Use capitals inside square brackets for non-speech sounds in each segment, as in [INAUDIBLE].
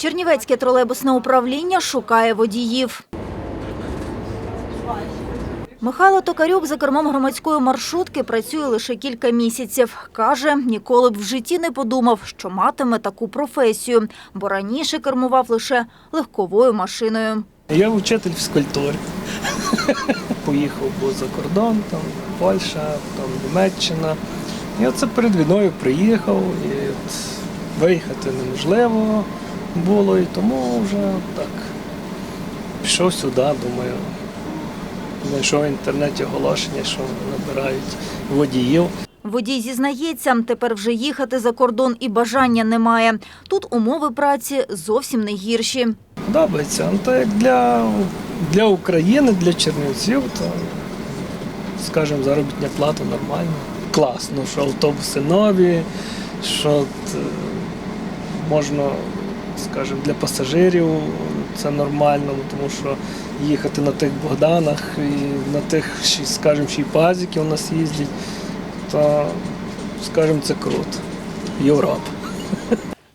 Чернівецьке тролейбусне управління шукає водіїв. Михайло Токарюк за кермом громадської маршрутки працює лише кілька місяців. Каже, ніколи б в житті не подумав, що матиме таку професію, бо раніше кермував лише легковою машиною. Я вчитель фізкультури. [LAUGHS] Поїхав був за кордон, там Польща, там Німеччина. І оце перед війною приїхав, і от виїхати неможливо було, і тому вже так. Пішов сюди, думаю. Знайшов в інтернеті оголошення, що набирають водіїв. Водій зізнається, тепер вже їхати за кордон і бажання немає. Тут умови праці зовсім не гірші. Подобається. Ну, то як для, для України, для Чернівців, то, скажімо, заробітня плата нормальна. Класно, що автобуси нові, що е, можна, скажімо, для пасажирів це нормально, тому що їхати на тих Богданах і на тих, скажімо, ще й пазики у нас їздять, то, скажімо, це круто. Європа.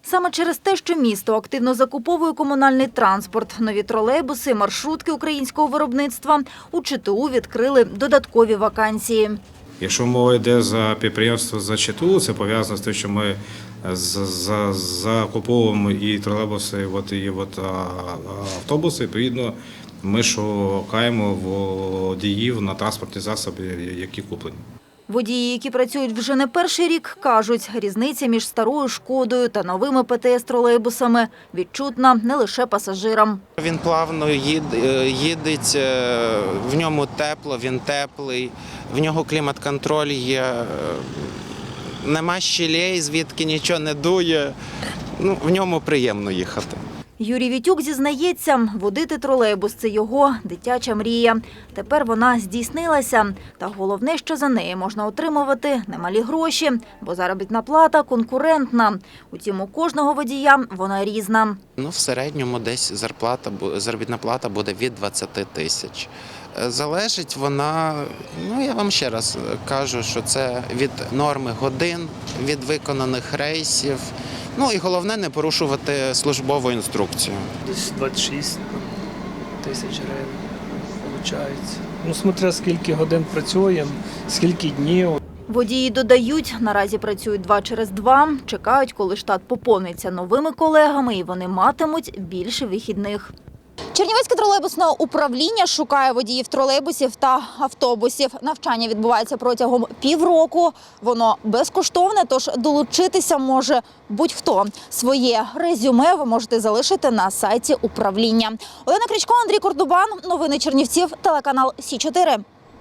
Саме через те, що місто активно закуповує комунальний транспорт, нові тролейбуси, маршрутки українського виробництва у ЧТУ відкрили додаткові вакансії. Якщо мова йде за підприємство за ЧТУ, це пов'язано з тим, що ми закуповуємо і тролейбуси, от, і от, а, а, автобуси. Відповідно, ми шукаємо водіїв на транспортні засоби, які куплені. Водії, які працюють вже не перший рік, кажуть, різниця між старою шкодою та новими ПТС-тролейбусами відчутна не лише пасажирам. Він плавно їд- їдеть, е, в ньому тепло, він теплий, в нього клімат-контроль є, е, нема щілей, звідки нічого не дує. Ну, в ньому приємно їхати. Юрій Вітюк зізнається, водити тролейбус – це його дитяча мрія. Тепер вона здійснилася. Та головне, що за неї можна отримувати немалі гроші, бо заробітна плата конкурентна. Утім, у кожного водія вона різна. Ну, в середньому десь зарплата, заробітна плата буде від 20 тисяч. Е, Залежить вона, ну я вам ще раз кажу, що це від норми годин, від виконаних рейсів. Ну і головне не порушувати службову інструкцію. Десь 26 тисяч гривень виходить. Ну, смотря скільки годин працюємо, скільки днів. Водії додають, наразі працюють два через два, чекають, коли штат поповниться новими колегами і вони матимуть більше вихідних. Чернівецьке тролейбусне управління шукає водіїв тролейбусів та автобусів. Навчання відбувається протягом півроку. Воно безкоштовне, тож долучитися може будь-хто. Своє резюме ви можете залишити на сайті управління. Олена Крічко, Андрій Кордубан. Новини Чернівців, телеканал Сі 4